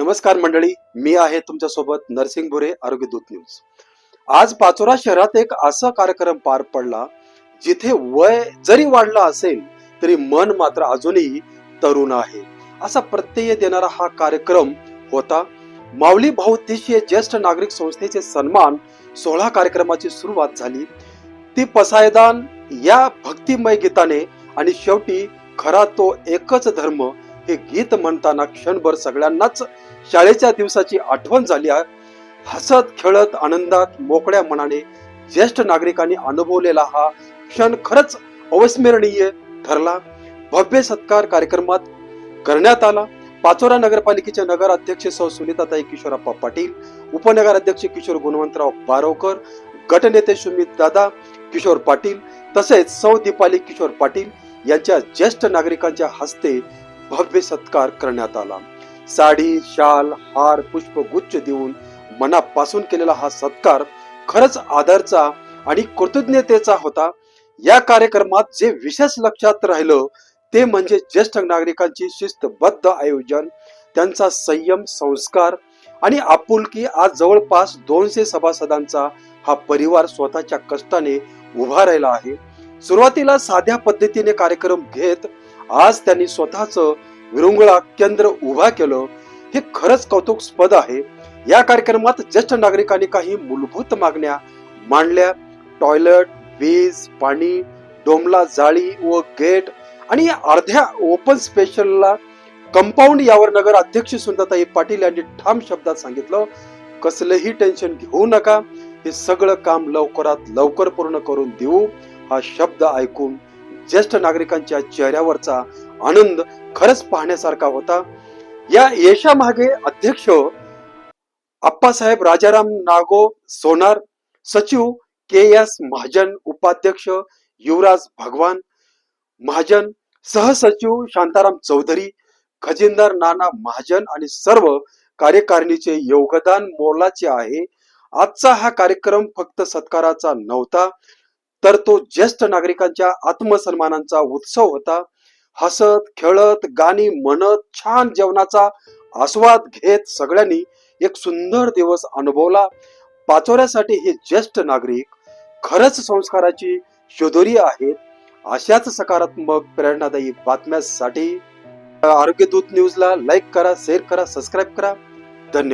नमस्कार मंडळी मी आहे तुमच्यासोबत नरसिंग भुरे आरोग्य दूत न्यूज. आज पाचोरा शहरात एक असा कार्यक्रम पार पडला जिथे वय जरी वाढलं असेल तरी मन मात्र अजूनही तरुण आहे. असा प्रत्यय देणारा हा कार्यक्रम होता. माऊली बहुउद्देशीय ज्येष्ठ नागरिक संस्थेचे सन्मान सोहळा कार्यक्रमाची सुरुवात झाली. ती पसायदान या भक्तिमय गीताने आणि शेवटी खरा तो एकच धर्म हे गीत म्हणताना क्षणभर सगळ्यांनाच शाळेच्या दिवसाची आठवण झाली आहे. हसत खेळत आनंदात मोकळ्या मनाने ज्येष्ठ नागरिकांनी अनुभवलेला हा क्षण खरंच अविस्मरणीय ठरला. भव्य सत्कार कार्यक्रमात करण्यात आला. पाचोरा नगरपालिकेचे नगर अध्यक्ष सौ सुनीताताई किशोरप्पा पाटील उपनगर अध्यक्ष किशोर गुणवंतराव बारोकर गटनेते सुमित दादा किशोर पाटील तसेच सौ दीपाली किशोर पाटील यांच्या ज्येष्ठ नागरिकांच्या हस्ते भव्य सत्कार करण्यात आला. साडी शाल हार पुष्पगुच्छ देऊन मनापासून केलेला हा सत्कार खरंच आदरचा आणि कृतज्ञतेचा होता. या कार्यक्रमात जे विशेष लक्षात राहिलं ते म्हणजे ज्येष्ठ नागरिकांची शिस्तबद्ध आयोजन त्यांचा संयम संस्कार आणि आपुलकी आज जवळपास दोनशे सभासदांचा हा परिवार स्वतःच्या कष्टाने उभा राहिला आहे. सुरुवातीला साध्या पद्धतीने कार्यक्रम घेत आज त्यांनी स्वतःच विरंगुळा केंद्र उभा केलं. हे खरंच कौतुकस्पद आहे. या कार्यक्रमात ज्येष्ठ नागरिकांनी काही मूलभूत मागण्या मांडल्या. टॉयलेट वीज पाणी डोमला जाळी व गेट आणि या अर्ध्या ओपन स्पेशलला कंपाऊंड यावर नगर अध्यक्ष सुंदरताई पाटील यांनी ठाम शब्दात सांगितलं कसलंही टेन्शन घेऊ नका. हे सगळं काम लवकरात लवकर पूर्ण करून देऊ. हा शब्द ऐकून ज्येष्ठ नागरिकांच्या चेहऱ्यावरचा आनंद खरंच पाहण्यासारखा होता. या यशामागे अध्यक्ष आप्पासाहेब राजाराम नागो सोनार सचिव के एस महाजन उपाध्यक्ष युवराज भगवान महाजन सहसचिव शांताराम चौधरी खजिनदार नाना महाजन आणि सर्व कार्यकारिणीचे योगदान मोलाचे आहे. आजचा हा कार्यक्रम फक्त सत्काराचा नव्हता तर तो ज्येष्ठ नागरिकांच्या आत्मसन्मानाचा उत्सव होता. हसत खेळत गाणी म्हणत छान जेवणाचा आस्वाद घेत सगळ्यांनी एक सुंदर दिवस अनुभवला. पाचोऱ्यासाठी हे ज्येष्ठ नागरिक खरंच संस्काराची शोधोरी आहेत अशाच सकारात्मक प्रेरणादायी बातम्यांसाठी आरोग्य दूत न्यूजला लाईक करा शेअर करा सबस्क्राईब करा. धन्यवाद.